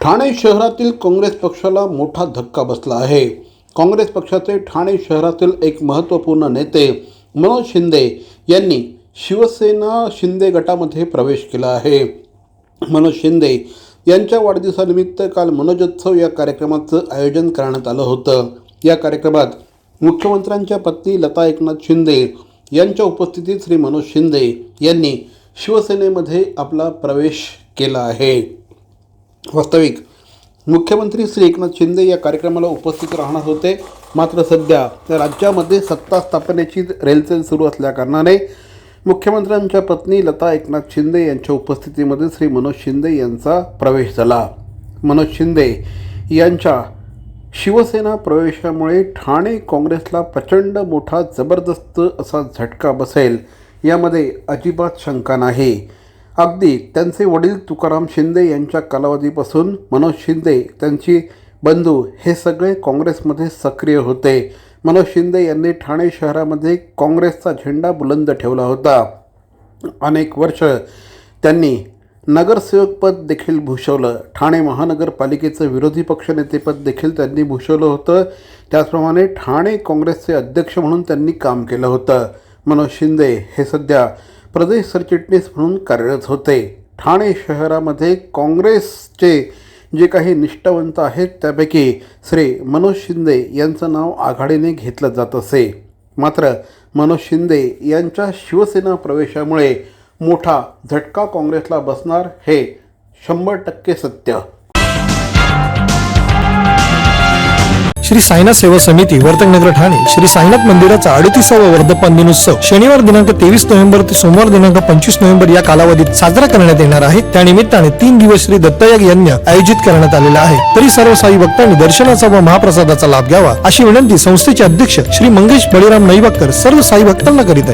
ठाणे शहरातील काँग्रेस पक्षाला मोठा धक्का बसला आहे. काँग्रेस पक्षाचे ठाणे शहरातील एक महत्त्वपूर्ण नेते मनोज शिंदे यांनी शिवसेना शिंदे गटामध्ये प्रवेश केला आहे. मनोज शिंदे यांच्या वाढदिवसानिमित्त काल मनोजोत्सव या कार्यक्रमाचं आयोजन करण्यात आलं होतं. या कार्यक्रमात मुख्यमंत्र्यांच्या पत्नी लता एकनाथ शिंदे यांच्या उपस्थितीत श्री मनोज शिंदे यांनी शिवसेनेमध्ये आपला प्रवेश केला आहे. वास्तविक. मुख्यमंत्री श्री एकनाथ शिंदे या कार्यक्रमाला उपस्थित राहणार होते. मात्र सध्या राज्यामध्ये सत्ता स्थापनेची रेलचेल सुरू असल्याकारणाने मुख्यमंत्र्यांच्या पत्नी लता एकनाथ शिंदे यांच्या उपस्थितीमध्ये श्री मनोज शिंदे यांचा प्रवेश झाला. मनोज शिंदे यांच्या शिवसेना प्रवेशामुळे ठाणे काँग्रेसला प्रचंड मोठा जबरदस्त असा झटका बसेल. यामध्ये अजिबात शंका नाही. अगदी त्यांचे वडील तुकाराम शिंदे यांच्या कालावधीपासून मनोज शिंदे त्यांची बंधू हे सगळे काँग्रेसमध्ये सक्रिय होते. मनोज शिंदे यांनी ठाणे शहरामध्ये काँग्रेसचा झेंडा बुलंद ठेवला होता. अनेक वर्ष त्यांनी नगरसेवकपद देखील भूषवलं. ठाणे महानगरपालिकेचं विरोधी पक्षनेतेपद देखील त्यांनी भूषवलं होतं. त्याचप्रमाणे ठाणे काँग्रेसचे अध्यक्ष म्हणून त्यांनी काम केलं होतं. मनोज शिंदे हे सध्या प्रदेश सरचिटणीस म्हणून कार्यरत होते. ठाणे शहरामध्ये काँग्रेसचे जे काही निष्ठावंत आहेत त्यापैकी श्री मनोज शिंदे यांचं नाव आघाडीने घेतलं जात असे. मात्र मनोज शिंदे यांच्या शिवसेना प्रवेशामुळे मोठा झटका काँग्रेसला बसणार हे शंभर टक्के सत्य. श्री साईनाथ सेवा समिती वर्तकनगर ठाणे श्री साईनाथ मंदिराचा अडतीसावा वर्धपान दिनोत्सव शनिवार दिनांक तेवीस नोव्हेंबर ते सोमवार दिनांक पंचवीस नोव्हेंबर या कालावधीत साजरा करण्यात येणार आहे. त्यानिमित्ताने तीन दिवस श्री दत्तयाग यज्ञ आयोजित करण्यात आलेला आहे. तरी सर्व साई भक्तांनी दर्शनाचा व महाप्रसादाचा लाभ घ्यावा अशी विनंती संस्थेचे अध्यक्ष श्री मंगेश बळीराम नईबाकर सर्व साई भक्तांना करीत आहेत.